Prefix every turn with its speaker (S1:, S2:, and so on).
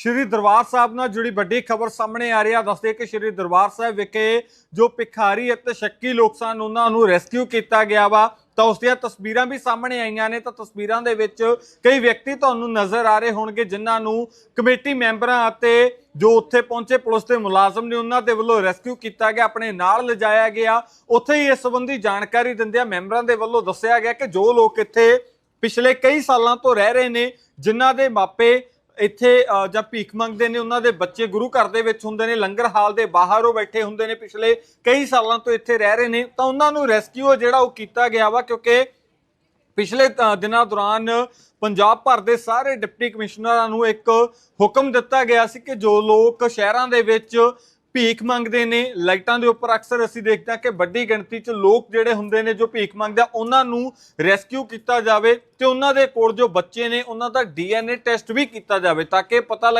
S1: ਸ਼੍ਰੀ ਦਰਬਾਰ ਸਾਹਿਬ ਨਾਲ ਜੁੜੀ ਵੱਡੀ ਖਬਰ ਸਾਹਮਣੇ ਆ ਰਹੀ ਆ। ਦੱਸਦੇ ਕਿ ਸ਼੍ਰੀ ਦਰਬਾਰ ਸਾਹਿਬ ਵਿਖੇ ਜੋ ਭਿਖਾਰੀ ਅਤੇ ਸ਼ੱਕੀ ਲੋਕ ਸਨ, ਉਹਨਾਂ ਨੂੰ ਰੈਸਕਿਊ ਕੀਤਾ ਗਿਆ ਵਾ। ਤਾਂ ਉਸ ਦੀਆਂ ਤਸਵੀਰਾਂ ਵੀ ਸਾਹਮਣੇ ਆਈਆਂ ਨੇ। ਤਾਂ ਤਸਵੀਰਾਂ ਦੇ ਵਿੱਚ ਕਈ ਵਿਅਕਤੀ ਤੁਹਾਨੂੰ ਨਜ਼ਰ ਆ ਰਹੇ ਹੋਣਗੇ, ਜਿਨ੍ਹਾਂ ਨੂੰ ਕਮੇਟੀ ਮੈਂਬਰਾਂ ਅਤੇ ਜੋ ਉੱਥੇ ਪਹੁੰਚੇ ਪੁਲਿਸ ਦੇ ਮੁਲਾਜ਼ਮ ਨੇ, ਉਹਨਾਂ ਦੇ ਵੱਲੋਂ ਰੈਸਕਿਊ ਕੀਤਾ ਗਿਆ, ਆਪਣੇ ਨਾਲ ਲਿਜਾਇਆ ਗਿਆ। ਉੱਥੇ ਹੀ ਇਸ ਸੰਬੰਧੀ ਜਾਣਕਾਰੀ ਦਿੰਦਿਆਂ ਮੈਂਬਰਾਂ ਦੇ ਵੱਲੋਂ ਦੱਸਿਆ ਗਿਆ ਕਿ ਜੋ ਲੋਕ ਇੱਥੇ ਪਿਛਲੇ ਕਈ ਸਾਲਾਂ ਤੋਂ ਰਹਿ ਰਹੇ ਨੇ, ਜਿਨ੍ਹਾਂ ਦੇ ਮਾਪੇ ਇੱਥੇ ਅ, ਜਾਂ ਭੀਖ ਮੰਗਦੇ ਨੇ ਉਹਨਾਂ ਦੇ ਬੱਚੇ ਗੁਰੂ ਘਰ ਦੇ ਵਿੱਚ ਹੁੰਦੇ ਨੇ ਲੰਗਰ ਹਾਲ ਦੇ ਬਾਹਰ ਉਹ ਬੈਠੇ ਹੁੰਦੇ ਨੇ ਪਿਛਲੇ ਕਈ ਸਾਲਾਂ ਤੋਂ ਇੱਥੇ ਰਹਿ ਰਹੇ ਨੇ ਤਾਂ ਉਹਨਾਂ ਨੂੰ ਰੈਸਕਿਊ ਜਿਹੜਾ ਉਹ ਕੀਤਾ ਗਿਆ ਵਾ ਕਿਉਂਕਿ ਪਿਛਲੇ ਦਿਨਾਂ ਦੌਰਾਨ ਪੰਜਾਬ ਭਰ ਦੇ ਸਾਰੇ ਡਿਪਟੀ ਕਮਿਸ਼ਨਰਾਂ ਨੂੰ ਇੱਕ ਹੁਕਮ ਦਿੱਤਾ ਗਿਆ ਸੀ ਕਿ ਜੋ ਲੋਕ ਸ਼ਹਿਰਾਂ ਦੇ ਵਿੱਚ ਭੀਖ ਮੰਗਦੇ ਨੇ। ਲਾਈਟਾਂ ਦੇ ਉੱਪਰ ਅਕਸਰ ਅਸੀਂ ਦੇਖਦੇ ਹਾਂ ਕਿ ਵੱਡੀ ਗਿਣਤੀ 'ਚ ਲੋਕ ਜਿਹੜੇ ਹੁੰਦੇ ਨੇ ਜੋ ਭੀਖ ਮੰਗਦੇ ਆ, ਉਹਨਾਂ ਨੂੰ ਰੈਸਕਿਊ ਕੀਤਾ ਜਾਵੇ ਤੇ ਉਹਨਾਂ ਦੇ ਕੋਲ ਜੋ ਬੱਚੇ ਨੇ, ਉਹਨਾਂ ਦਾ ਡੀਐਨਏ ਟੈਸਟ ਵੀ ਕੀਤਾ ਜਾਵੇ ਤਾਂ ਕਿ ਪਤਾ ਲੱਗੇ